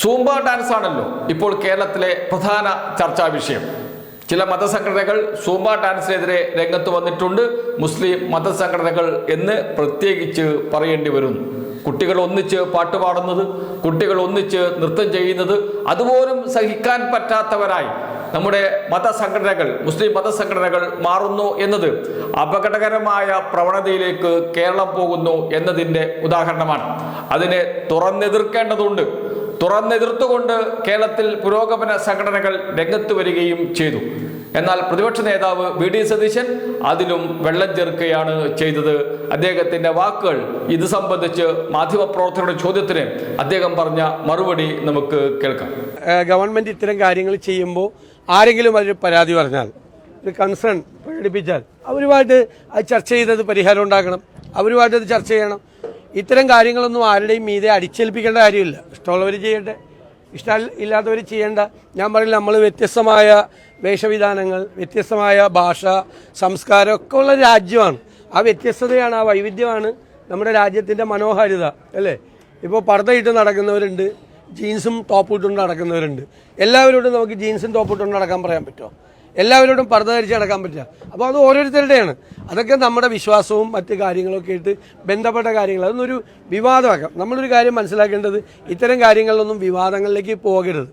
Zumba dance ആണല്ലോ ഇപ്പോൾ കേരളത്തിലെ പ്രധാന ചർച്ചാ വിഷയം. ചില മതസംഘടനകൾ സൂംബ ഡാൻസിനെതിരെ രംഗത്ത് വന്നിട്ടുണ്ട്. മുസ്ലിം മതസംഘടനകൾ എന്ന് പ്രത്യേകിച്ച് പറയേണ്ടി വരുന്നു കുട്ടികൾ ഒന്നിച്ച് പാട്ടുപാടുന്നത് കുട്ടികൾ ഒന്നിച്ച് നൃത്തം ചെയ്യുന്നത് അതുപോലും സഹിക്കാൻ പറ്റാത്തവരായി. നമ്മുടെ മതസംഘടനകൾ മുസ്ലിം മതസംഘടനകൾ മാറുന്നു എന്നത് അപകടകരമായ പ്രവണതയിലേക്ക് കേരളം പോകുന്നു എന്നതിന്റെ ഉദാഹരണമാണ്. അതിനെ തുറന്നെതിർക്കേണ്ടതുണ്ട്. തുറന്നെതിർത്തുകൊണ്ട് കേരളത്തിൽ പുരോഗമന സംഘടനകൾ രംഗത്ത് വരികയും ചെയ്തു. എന്നാൽ പ്രതിപക്ഷ നേതാവ് വി ഡി സതീശൻ അതിലും വെള്ളം ചേർക്കുകയാണ് ചെയ്തത്. അദ്ദേഹത്തിന്റെ വാക്കുകൾ ഇത് സംബന്ധിച്ച് മാധ്യമപ്രവർത്തകരുടെ ചോദ്യത്തിന് അദ്ദേഹം പറഞ്ഞ മറുപടി നമുക്ക് കേൾക്കാം. ഗവൺമെന്റ് ഇത്തരം കാര്യങ്ങൾ ചെയ്യുമ്പോൾ ആരെങ്കിലും അതിൽ പരാതി പറഞ്ഞാൽ ഒരു കൺസേൺ പ്രകടിപ്പിച്ചാൽ അവരുമായിട്ട് അത് ചർച്ച ചെയ്തത് പരിഹാരം ഉണ്ടാക്കണം. അവരുമായിട്ട് അത് ചർച്ച ചെയ്യണം. ഇത്തരം കാര്യങ്ങളൊന്നും ആരുടെയും മീതെ അടിച്ചേൽപ്പിക്കേണ്ട കാര്യമില്ല. ഇഷ്ടമുള്ളവർ ചെയ്യട്ടെ. ഇഷ്ടം ഇല്ലാത്തവർ ചെയ്യേണ്ട. ഞാൻ പറയില്ല നമ്മൾ വ്യത്യസ്തമായ വേഷവിധാനങ്ങൾ വ്യത്യസ്തമായ ഭാഷ സംസ്കാരം ഒക്കെ ഉള്ള രാജ്യമാണ്. ആ വ്യത്യസ്തതയാണ് ആ വൈവിധ്യമാണ് നമ്മുടെ രാജ്യത്തിന്റെ മനോഹാരിത അല്ലേ? ഇപ്പോൾ പർദ്ദയിട്ട് നടക്കുന്നവരുണ്ട് ജീൻസും ടോപ്പ് ഇട്ടുകൊണ്ട് നടക്കുന്നവരുണ്ട്. എല്ലാവരോടും നമുക്ക് ജീൻസും ടോപ്പ് ഇട്ടുകൊണ്ട് നടക്കാൻ പറയാൻ പറ്റുമോ? എല്ലാവരോടും പർദ്ദ ധരിച്ച് നടക്കാൻ പറ്റില്ല. അപ്പോൾ അത് ഓരോരുത്തരുടെയാണ്. അതൊക്കെ നമ്മുടെ വിശ്വാസവും മറ്റ് കാര്യങ്ങളൊക്കെ ആയിട്ട് ബന്ധപ്പെട്ട കാര്യങ്ങൾ. അതൊന്നും ഒരു വിവാദമാക്കാം. നമ്മളൊരു കാര്യം മനസ്സിലാക്കേണ്ടത് ഇത്തരം കാര്യങ്ങളിലൊന്നും വിവാദങ്ങളിലേക്ക് പോകരുത്.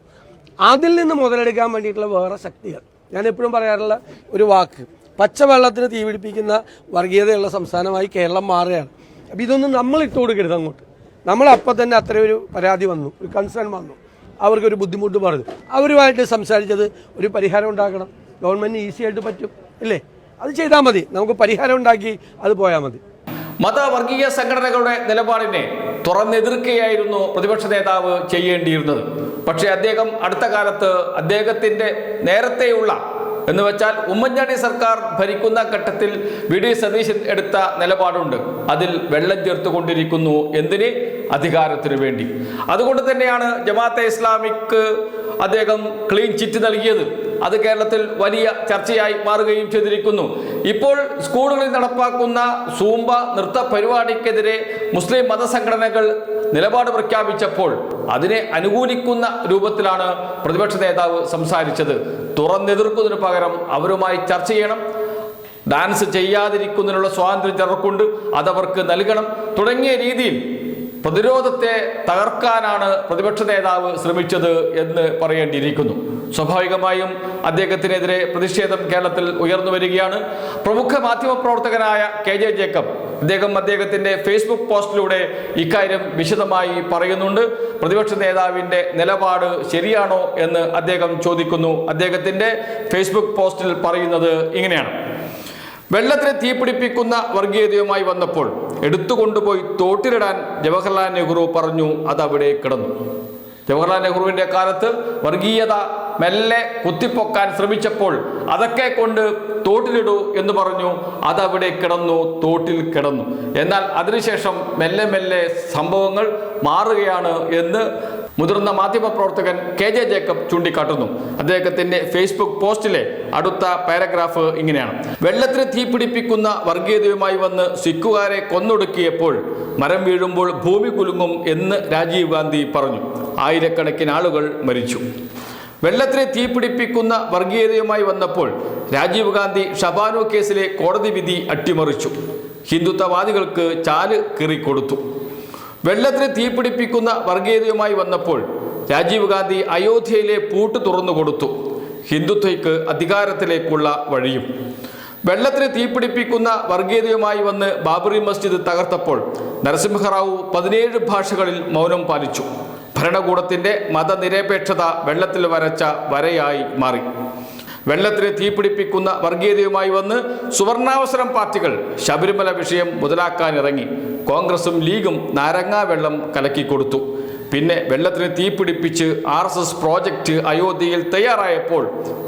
അതിൽ നിന്ന് മുതലെടുക്കാൻ വേണ്ടിയിട്ടുള്ള വേറെ ശക്തികൾ. ഞാൻ എപ്പോഴും പറയാറുള്ള ഒരു വാക്ക്. പച്ചവെള്ളത്തിന് തീ പിടിപ്പിക്കുന്ന വർഗീയതയുള്ള സംസ്ഥാനമായി കേരളം മാറുകയാണ്. അപ്പോൾ ഇതൊന്നും നമ്മൾ ഇട്ട് കൊടുക്കരുത് അങ്ങോട്ട്. നമ്മൾ തന്നെ അത്ര ഒരു പരാതി വന്നു. ഒരു കൺസേൺ വന്നു. അവർക്കൊരു ബുദ്ധിമുട്ട് പറഞ്ഞു. അവരുമായിട്ട് സംസാരിച്ചത് ഒരു പരിഹാരം ഉണ്ടാക്കണം. ഗവൺമെന്റ് ഈസി ആയിട്ട് പറ്റും അല്ലേ? അത് ചെയ്താൽ മതി. നമുക്ക് പരിഹാരം ഉണ്ടാക്കി അത് പോയാൽ മതി. മതവർഗീയ സംഘടനകളുടെ നിലപാടിനെ തുറന്നെതിർക്കുകയായിരുന്നു പ്രതിപക്ഷ നേതാവ് ചെയ്യേണ്ടിയിരുന്നത്. പക്ഷേ അദ്ദേഹം അടുത്ത കാലത്ത് അദ്ദേഹത്തിന്റെ നേരത്തെയുള്ള എന്ന് വെച്ചാൽ ഉമ്മൻചാണ്ടി സർക്കാർ ഭരിക്കുന്ന ഘട്ടത്തിൽ വി. ഡി. സതീശൻ എടുത്ത നിലപാടുണ്ട്. അതിൽ വെള്ളം ചേർത്തുകൊണ്ടിരിക്കുന്നു എന്തിന്? അധികാരത്തിനു വേണ്ടി. അതുകൊണ്ട് തന്നെയാണ് ജമാഅത്തെ ഇസ്ലാമിക്ക് അദ്ദേഹം ക്ലീൻ ചിറ്റ് നൽകിയത്. അത് കേരളത്തിൽ വലിയ ചർച്ചയായി മാറുകയും ചെയ്തിരിക്കുന്നു. ഇപ്പോൾ സ്കൂളുകളിൽ നടപ്പാക്കുന്ന സൂംബ നൃത്ത പരിപാടിക്കെതിരെ മുസ്ലിം മതസംഘടനകൾ നിലപാട് പ്രഖ്യാപിച്ചപ്പോൾ അതിനെ അനുകൂലിക്കുന്ന രൂപത്തിലാണ് പ്രതിപക്ഷ നേതാവ് സംസാരിച്ചത്. തുറന്നെതിർക്കുന്നതിന് പകരം അവരുമായി ചർച്ച ചെയ്യണം. ഡാൻസ് ചെയ്യാതിരിക്കുന്നതിനുള്ള സ്വാതന്ത്ര്യം ചിലർക്കുണ്ട്. അതവർക്ക് നൽകണം. തുടങ്ങിയ രീതിയിൽ പ്രതിരോധത്തെ തകർക്കാനാണ് പ്രതിപക്ഷ നേതാവ് ശ്രമിച്ചത് എന്ന് പറയേണ്ടിയിരിക്കുന്നു. സ്വാഭാവികമായും അദ്ദേഹത്തിനെതിരെ പ്രതിഷേധം കേരളത്തിൽ ഉയർന്നു വരികയാണ്. പ്രമുഖ മാധ്യമപ്രവർത്തകനായ കെ ജെ ജേക്കബ് അദ്ദേഹം അദ്ദേഹത്തിന്റെ ഫേസ്ബുക്ക് പോസ്റ്റിലൂടെ ഇക്കാര്യം വിശദമായി പറയുന്നുണ്ട്. പ്രതിപക്ഷ നേതാവിന്റെ നിലപാട് ശരിയാണോ എന്ന് അദ്ദേഹം ചോദിക്കുന്നു. അദ്ദേഹത്തിന്റെ ഫേസ്ബുക്ക് പോസ്റ്റിൽ പറയുന്നത് ഇങ്ങനെയാണ്. വെള്ളത്തിന് തീപിടിപ്പിക്കുന്ന വർഗീയതയുമായി വന്നപ്പോൾ എടുത്തുകൊണ്ടുപോയി തോട്ടിലിടാൻ ജവഹർലാൽ നെഹ്റു പറഞ്ഞു അതവിടെ കിടന്നു. ജവഹർലാൽ നെഹ്റുവിന്റെ കാലത്ത് വർഗീയത മെല്ലെ കുത്തിപ്പൊക്കാൻ ശ്രമിച്ചപ്പോൾ അതൊക്കെ കൊണ്ട് തോട്ടിലിടൂ എന്ന് പറഞ്ഞു. അതവിടെ കിടന്നു തോട്ടിൽ കിടന്നു. എന്നാൽ അതിനുശേഷം മെല്ലെ മെല്ലെ സംഭവങ്ങൾ മാറുകയാണ് എന്ന് മുതിർന്ന മാധ്യമപ്രവർത്തകൻ കെ ജെ ജേക്കബ് ചൂണ്ടിക്കാട്ടുന്നു. അദ്ദേഹത്തിന്റെ ഫേസ്ബുക്ക് പോസ്റ്റിലെ അടുത്ത പാരഗ്രാഫ് ഇങ്ങനെയാണ്. വെള്ളത്തിന് തീപിടിപ്പിക്കുന്ന വർഗീയതയുമായി വന്ന് സിഖുകാരെ കൊന്നൊടുക്കിയപ്പോൾ മരം വീഴുമ്പോൾ ഭൂമി കുലുങ്ങും എന്ന് രാജീവ് ഗാന്ധി പറഞ്ഞു. ആയിരക്കണക്കിന് ആളുകൾ മരിച്ചു. വെള്ളത്തിനെ തീപിടിപ്പിക്കുന്ന വർഗീയതയുമായി വന്നപ്പോൾ രാജീവ് ഗാന്ധി ഷബാനു കേസിലെ കോടതി വിധി അട്ടിമറിച്ചു. ഹിന്ദുത്വവാദികൾക്ക് ചാൽ കീറിക്കൊടുത്തു. വെള്ളത്തിന് തീപിടിപ്പിക്കുന്ന വർഗീയതയുമായി വന്നപ്പോൾ രാജീവ് ഗാന്ധി അയോധ്യയിലെ പൂട്ട് തുറന്നു കൊടുത്തു. ഹിന്ദുത്വയ്ക്ക് അധികാരത്തിലേക്കുള്ള വഴിയും. വെള്ളത്തിന് തീപിടിപ്പിക്കുന്ന വർഗീയതയുമായി വന്ന് ബാബറി മസ്ജിദ് തകർത്തപ്പോൾ നരസിംഹറാവു പതിനേഴ് ഭാഷകളിൽ മൗനം പാലിച്ചു. ഭരണകൂടത്തിന്റെ മതനിരപേക്ഷത വെള്ളത്തിൽ വരച്ച വരയായി മാറി. വെള്ളത്തിന് തീപിടിപ്പിക്കുന്ന വർഗീയതയുമായി വന്ന് സുവർണാവസരം പാർട്ടികൾ ശബരിമല വിഷയം മുതലാക്കാനിറങ്ങി. കോൺഗ്രസും ലീഗും നാരങ്ങാ വെള്ളം കലക്കിക്കൊടുത്തു പിന്നെ വെള്ളത്തിന് തീപിടിപ്പിച്ച് ആർ എസ് എസ് പ്രോജക്റ്റ് അയോധ്യയിൽ തയ്യാറായപ്പോൾ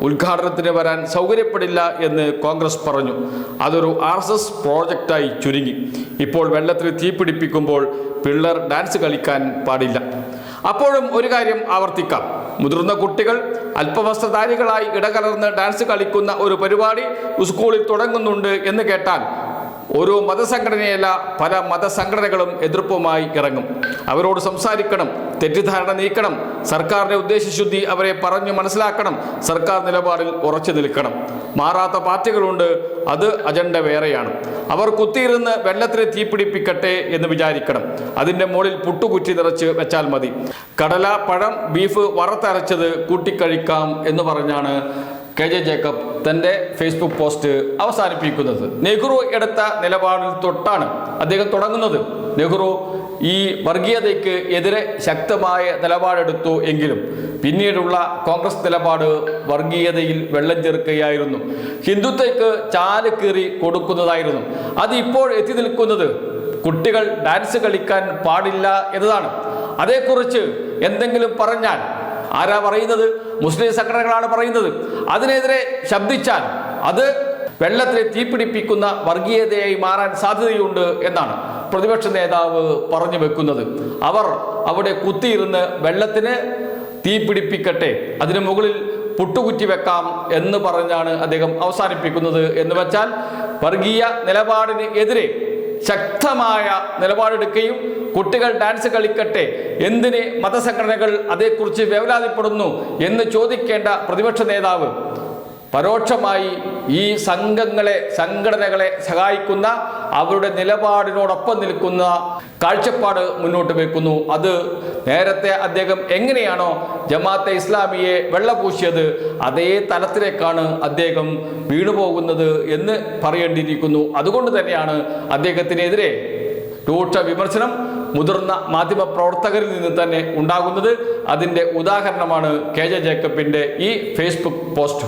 ഉദ്ഘാടനത്തിന് വരാൻ സൗകര്യപ്പെടില്ല എന്ന് കോൺഗ്രസ് പറഞ്ഞു. അതൊരു ആർ എസ് എസ് പ്രോജക്റ്റായി ചുരുങ്ങി. ഇപ്പോൾ വെള്ളത്തിന് തീപിടിപ്പിക്കുമ്പോൾ പിള്ളേർ ഡാൻസ് കളിക്കാൻ പാടില്ല. അപ്പോഴും ഒരു കാര്യം ആവർത്തിക്കാം. മുതിർന്ന കുട്ടികൾ അല്പവസ്ത്രധാരികളായി ഇടകലർന്ന് ഡാൻസ് കളിക്കുന്ന ഒരു പരിപാടി സ്കൂളിൽ തുടങ്ങുന്നുണ്ട് എന്ന് കേട്ടാൽ ഓരോ മതസംഘടനയല്ല പല മതസംഘടനകളും എതിർപ്പുമായി ഇറങ്ങും. അവരോട് സംസാരിക്കണം തെറ്റിദ്ധാരണ നീക്കണം. സർക്കാരിന്റെ ഉദ്ദേശശുദ്ധി അവരെ പറഞ്ഞു മനസ്സിലാക്കണം. സർക്കാർ നിലപാടിൽ ഉറച്ചു നിൽക്കണം. മാറാത്ത പാർട്ടികളുണ്ട്. അത് അജണ്ട വേറെയാണ്. അവർ കുത്തിയിരുന്ന് വെള്ളത്തിന് തീപിടിപ്പിക്കട്ടെ എന്ന് വിചാരിക്കണം. അതിന്റെ മുകളിൽ പുട്ടുകുറ്റി നിറച്ച് വെച്ചാൽ മതി. കടല പഴം ബീഫ് വറുത്തരച്ചത് കൂട്ടിക്കഴിക്കാം എന്ന് പറഞ്ഞാണ് കെ ജെ ജേക്കബ് തന്റെ ഫേസ്ബുക്ക് പോസ്റ്റ് അവസാനിപ്പിക്കുന്നത്. നെഹ്റു എടുത്ത നിലപാടിൽ തൊട്ടാണ് അദ്ദേഹം തുടങ്ങുന്നത്. നെഹ്റു ഈ വർഗീയതയ്ക്ക് എതിരെ ശക്തമായ നിലപാടെടുത്തു എങ്കിലും പിന്നീടുള്ള കോൺഗ്രസ് നിലപാട് വർഗീയതയിൽ വെള്ളം ചേർക്കുകയായിരുന്നു. ചാൽ കീറി കൊടുക്കുന്നതായിരുന്നു. അത് ഇപ്പോൾ എത്തി നിൽക്കുന്നത് കുട്ടികൾ ഡാൻസ് കളിക്കാൻ പാടില്ല എന്നതാണ്. അതേക്കുറിച്ച് എന്തെങ്കിലും പറഞ്ഞാൽ ആരാ പറയുന്നത്? മുസ്ലിം സംഘടനകളാണ് പറയുന്നത്. അതിനെതിരെ ശബ്ദിച്ചാൽ അത് വെള്ളത്തിലെ തീപിടിപ്പിക്കുന്ന വർഗീയതയായി മാറാൻ സാധ്യതയുണ്ട് എന്നാണ്. പ്രതിപക്ഷ നേതാവ് പറഞ്ഞു വെക്കുന്നത്. അവർ അവിടെ കുത്തിയിരുന്ന് വെള്ളത്തിന് തീ പിടിപ്പിക്കട്ടെ അതിനു മുകളിൽ പുട്ടുകുറ്റി വെക്കാം എന്ന് പറഞ്ഞാണ് അദ്ദേഹം അവസാനിപ്പിക്കുന്നത് എന്ന് വെച്ചാൽ വർഗീയ നിലപാടിന് എതിരെ ശക്തമായ നിലപാടെടുക്കുകയും കുട്ടികൾ ഡാൻസ് കളിക്കട്ടെ എന്തിന് മതസംഘടനകൾ അതേക്കുറിച്ച് വേവലാതിപ്പെടുന്നു എന്ന് ചോദിക്കേണ്ട പ്രതിപക്ഷ നേതാവ് പരോക്ഷമായി ഈ സംഘങ്ങളെ സംഘടനകളെ സഹായിക്കുന്ന അവരുടെ നിലപാടിനോടൊപ്പം നിൽക്കുന്ന കാഴ്ചപ്പാട് മുന്നോട്ട് വെക്കുന്നു. അത് നേരത്തെ അദ്ദേഹം എങ്ങനെയാണോ ജമാഅത്തെ ഇസ്ലാമിയെ വെള്ളപൂശിയത് അതേ തലത്തിലേക്കാണ് അദ്ദേഹം വീണുപോകുന്നത് എന്ന് പറയേണ്ടിയിരിക്കുന്നു. അതുകൊണ്ട് തന്നെയാണ് അദ്ദേഹത്തിനെതിരെ രൂക്ഷ വിമർശനം മുതിർന്ന മാധ്യമ പ്രവർത്തകരിൽ നിന്ന് തന്നെ ഉണ്ടാകുന്നത്. അതിന്റെ ഉദാഹരണമാണ് കെ ജെ ജേക്കബിന്റെ ഈ ഫേസ്ബുക്ക് പോസ്റ്റ്.